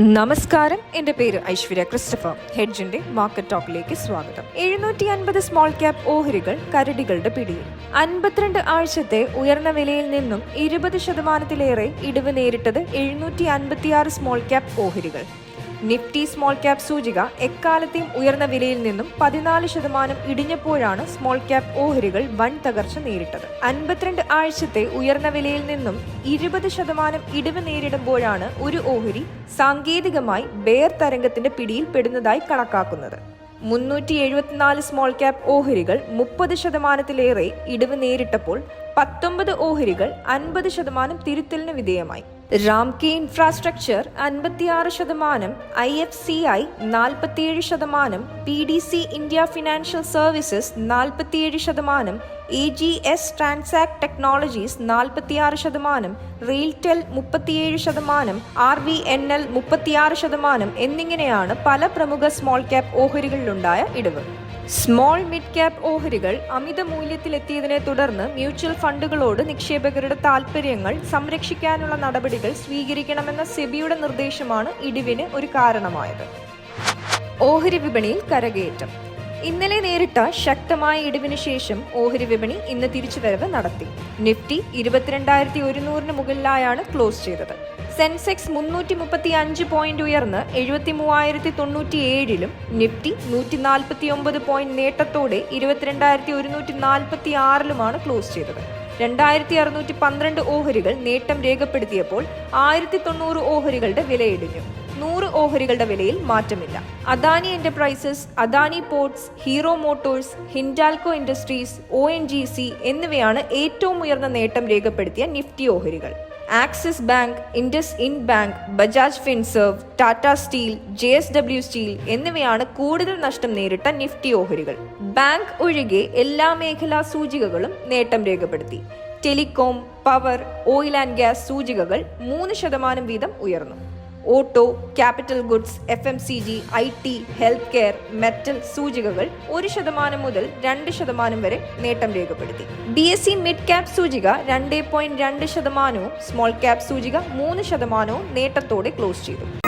നമസ്കാരം. എന്റെ പേര് ഐശ്വര്യ ക്രിസ്റ്റഫർ. ഹെഡ്ജിന്റെ മാർക്കറ്റ് ടോക്കിലേക്ക് സ്വാഗതം. എഴുന്നൂറ്റി അൻപത് സ്മോൾ ക്യാപ് ഓഹരികൾ കരടികളുടെ പിടിയിൽ. അൻപത്തിരണ്ട് ആഴ്ചത്തെ ഉയർന്ന വിലയിൽ നിന്നും ഇരുപത് ശതമാനത്തിലേറെ ഇടിവ് നേരിട്ടത് എഴുന്നൂറ്റി അൻപത്തിയാറ് സ്മോൾ ക്യാപ് ഓഹരികൾ. നിഫ്റ്റി സ്മോൾ ക്യാപ് സൂചിക എക്കാലത്തെയും ഉയർന്ന വിലയിൽ നിന്നും പതിനാല് ശതമാനം ഇടിഞ്ഞപ്പോഴാണ് സ്മോൾ ക്യാപ് ഓഹരികൾ വൻ തകർച്ച നേരിട്ടത്. അൻപത്തിരണ്ട് ആഴ്ചത്തെ ഉയർന്ന വിലയിൽ നിന്നും ഇരുപത് ശതമാനം ഇടിവ് നേരിടുമ്പോഴാണ് ഒരു ഓഹരി സാങ്കേതികമായി ബെയർ തരംഗത്തിന്റെ പിടിയിൽ പെടുന്നതായി കണക്കാക്കുന്നത്. മുന്നൂറ്റി എഴുപത്തിനാല് സ്മോൾ ക്യാപ് ഓഹരികൾ മുപ്പത് ശതമാനത്തിലേറെ ഇടിവ് നേരിട്ടപ്പോൾ പത്തൊമ്പത് ഓഹരികൾ അൻപത് ശതമാനം തിരുത്തലിന് വിധേയമായി. റാംകെ ഇൻഫ്രാസ്ട്രക്ചർ അൻപത്തിയാറ് ശതമാനം ഐ എഫ് സി ഐ നാൽപ്പത്തിയേഴ് ശതമാനം P D C India Financial Services നാൽപ്പത്തിയേഴ് ശതമാനം A G S Transact Technologies നാൽപ്പത്തിയാറ് ശതമാനം റെയിൽടെൽ മുപ്പത്തിയേഴ് ശതമാനം ആർ വി എൻ എൽ മുപ്പത്തിയാറ് ശതമാനം എന്നിങ്ങനെയാണ് പല പ്രമുഖ സ്മോൾ ക്യാപ് ഓഹരികളിലുണ്ടായ ഇടിവ്. സ്മോൾ മിഡ് ക്യാപ് ഓഹരികൾ അമിത മൂല്യത്തിലെത്തിയതിനെ തുടർന്ന് മ്യൂച്വൽ ഫണ്ടുകളോട് നിക്ഷേപകരുടെ താൽപ്പര്യങ്ങൾ സംരക്ഷിക്കാനുള്ള നടപടികൾ സ്വീകരിക്കണമെന്ന സെബിയുടെ നിർദ്ദേശമാണ് ഇടിവിന് ഒരു കാരണമായത്. ഓഹരി വിപണിയിൽ കരകയറ്റം. ഇന്നലെ നേരിട്ട ശക്തമായ ഇടിവിന് ശേഷം ഓഹരി വിപണി ഇന്ന് തിരിച്ചുവരവ് നടത്തി. നിഫ്റ്റി ഇരുപത്തിരണ്ടായിരത്തി ഒരുന്നൂറിന് മുകളിലായാണ് ക്ലോസ് ചെയ്തത്. സെൻസെക്സ് മുന്നൂറ്റി മുപ്പത്തി അഞ്ച് പോയിന്റ് ഉയർന്ന് എഴുപത്തി മൂവായിരത്തി തൊണ്ണൂറ്റി ഏഴിലും നിഫ്റ്റി നൂറ്റി നാൽപ്പത്തി ഒമ്പത് പോയിന്റ് നേട്ടത്തോടെ ഇരുപത്തിരണ്ടായിരത്തി ഒരുന്നൂറ്റി നാൽപ്പത്തി ആറിലുമാണ് ക്ലോസ് ചെയ്തത്. രണ്ടായിരത്തി അറുന്നൂറ്റി പന്ത്രണ്ട് ഓഹരികൾ നേട്ടം രേഖപ്പെടുത്തിയപ്പോൾ ആയിരത്തി തൊണ്ണൂറ് ഓഹരികളുടെ വിലയിടിഞ്ഞു. നൂറ് ഓഹരികളുടെ വിലയിൽ മാറ്റമില്ല. Adani Enterprises Adani Ports Hero Motors Hindalco Industries O N G C എന്നിവയാണ് ഏറ്റവും ഉയർന്ന നേട്ടം രേഖപ്പെടുത്തിയ നിഫ്റ്റി ഓഹരികൾ. Axis Bank IndusInd Bank Bajaj Finserv Tata Steel J S W Steel എന്നിവയാണ് കൂടുതൽ നഷ്ടം നേരിട്ട നിഫ്റ്റി ഓഹരികൾ. ബാങ്ക് ഒഴികെ എല്ലാ മേഖലാ സൂചികകളും നേട്ടം രേഖപ്പെടുത്തി. Telecom power oil and gas സൂചികകൾ മൂന്ന് ശതമാനം വീതം ഉയർന്നു. Auto capital goods F M C G I T health care metal സൂചികകൾ ഒരു ശതമാനം മുതൽ രണ്ട് ശതമാനം വരെ നേട്ടം രേഖപ്പെടുത്തി. B S C mid cap സൂചിക രണ്ട് പോയിന്റ് രണ്ട് ശതമാനവും സ്മോൾ ക്യാപ് സൂചിക മൂന്ന് ശതമാനവും നേട്ടത്തോടെ ക്ലോസ് ചെയ്തു.